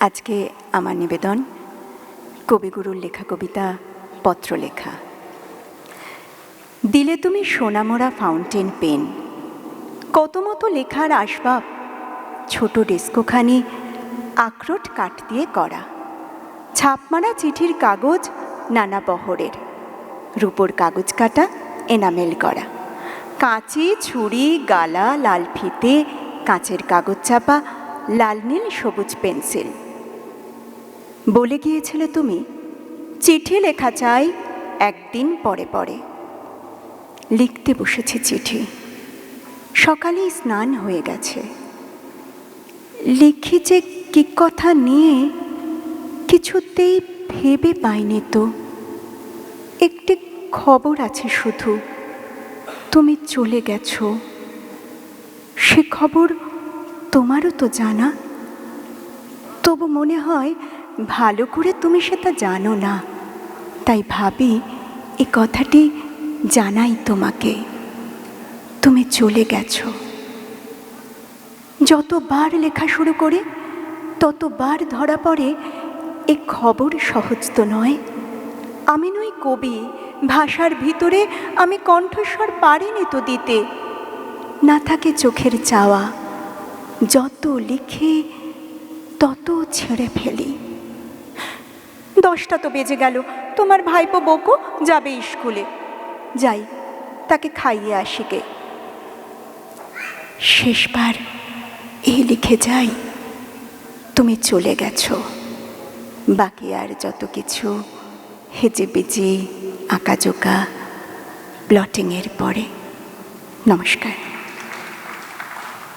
আজকে আমার নিবেদন, কবিগুরুর লেখা কবিতা, পত্রলেখা। দিলে তুমি সোনামোড়া ফাউন্টেন পেন। কত মতো লেখার আসবাব, ছোট ডেস্কোখানি, আখরোট কাঠ দিয়ে করা। ছাপমারা চিঠির কাগজ, নানা বহরের। রূপোর কাগজ কাটা, এনামেল করা। কাঁচি, ছুরি, গালা, লাল ফিতে, কাঁচের কাগজ চাপা লাল নীল সবুজ পেন্সিল। বলে গিয়েছিলে তুমি, চিঠি লেখা চাই একদিন পরে পরে। লিখতে বসেছি চিঠি। সকালেই স্নান হয়ে গেছে। লিখি যে কি কথা নিয়ে কিছুতেই ভেবে পাইনি তো। একটি খবর আছে শুধু, তুমি চলে গেছো। সে খবর তোমারও তো জানা। তবু মনে হয় ভালো করে তুমি সেটা জানো না। তাই ভাবি, এ কথাটি জানাই তোমাকে। তুমি চলে গেছো। যতবার লেখা শুরু করে, ততবার ধরা পড়ে, এ খবর সহজ তো নয়। আমি নই কবি, ভাষার ভিতরে আমি কণ্ঠস্বর পারিনি তো দিতে। না থাকে চোখের চাওয়া, যত লিখে, তত ছেড়ে ফেলি। দশটা তো বেজে গেল। তোমার ভাইপো বকো যাবে স্কুলে। যাই, তাকে খাইয়ে আসি গে। শেষবার এ লিখে যাই, তুমি চলে গেছো। বাকি আর যত কিছু হেজেবেজে আঁকাজোকা প্লটিংয়ের পরে। নমস্কার।